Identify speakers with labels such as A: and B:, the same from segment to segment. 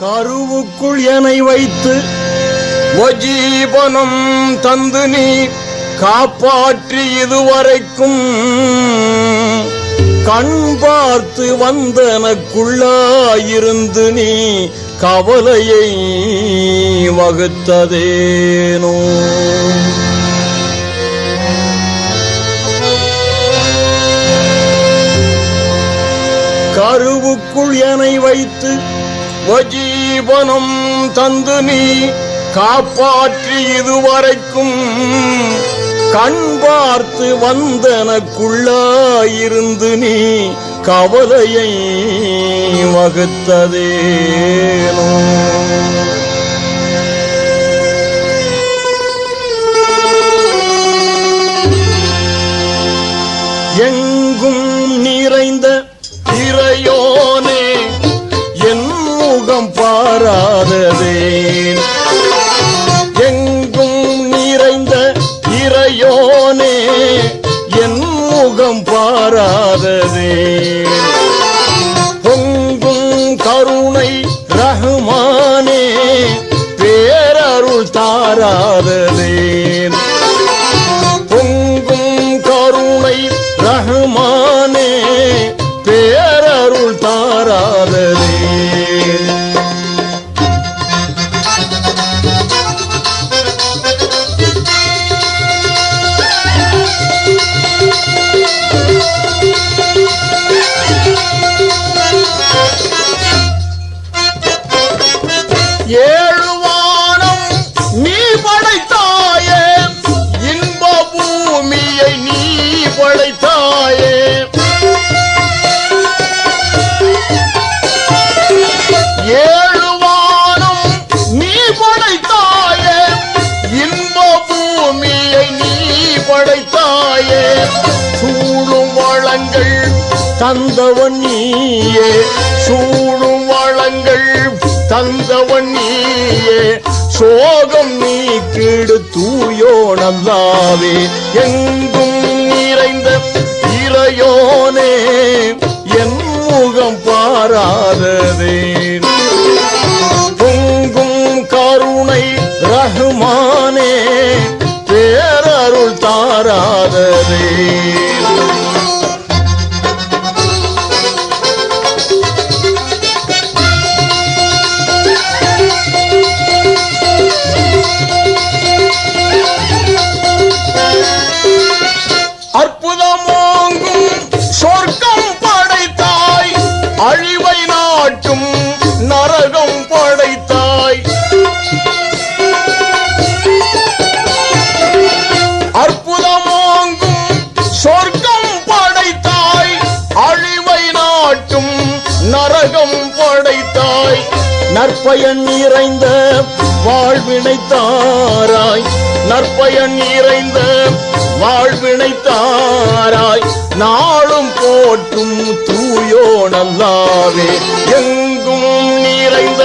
A: கருவுக்குள் எனை வைத்து வஜீவனம் தந்து நீ காப்பாற்றி இதுவரைக்கும். கண் பார்த்து வந்தனக்குள்ளாயிருந்து நீ கவலையை வகுத்ததேனோ? கருவுக்குள் எனை வைத்து வஜீவனம் தந்து நீ காப்பாற்றி இதுவரைக்கும் கண் பார்த்து வந்தனக்குள்ளாயிருந்து நீ கவலையை வகுத்ததேனோ பாராததேன் எங்கும் நிறைந்த இறையோனே என் முகம் பாராததே. பொங்கும் கருணை ரஹ்மானே பேரருள் தாராததே. ஏழு வானம் நீ படைத்தாயே. இன்ப பூமியை நீ படைத்தாயே. ஏழு வானம் நீ படைத்தாயே. இன்ப பூமியை நீ படைத்தாயே. சூழும் வளங்கள் தந்தவன் நீயே. சூழும் தந்தவன் நீயே சோகம் நீக்கிடு தூயோ நல்லாவே எங்கும் நிறைந்த இறையோனே என் முகம் பாராததே. பொங்கும் கருணை ரகுமானே பேரருள் தாராததே. நற்பயன் நிறைந்த வாழ்வினை தாராய் நற்பயன் நிறைந்த வாழ்வினை தாராய் நாளும் போற்றும் தூயோ நல்லாவே எங்கும் நிறைந்த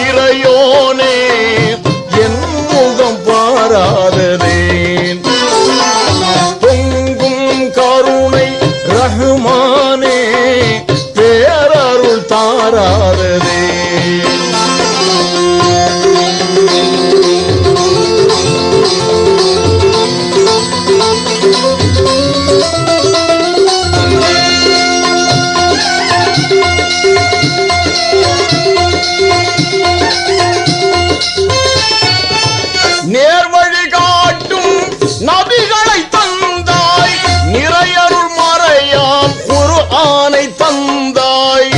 A: இறையோனே ஒரு தந்தாய்.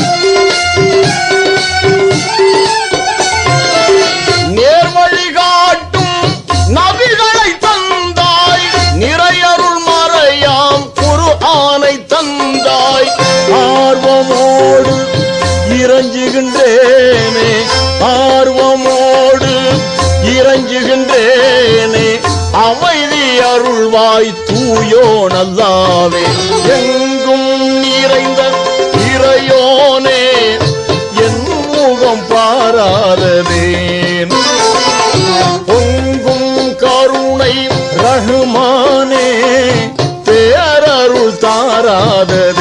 A: நேர்வழி காட்டும் நபிகளை தந்தாய். நிறையருள் மறையாம் குரு ஆனை தந்தாய். ஆர்வமோடு இறஞ்சுகின்றேனே ஆர்வமோடு இறஞ்சுகின்றேனே அமைதி அருள்வாய் தூயோ நல்லாவே எங்கும் முகம் பொங்கும் கருணை ரகுமானே பேரருள் தாராததேன்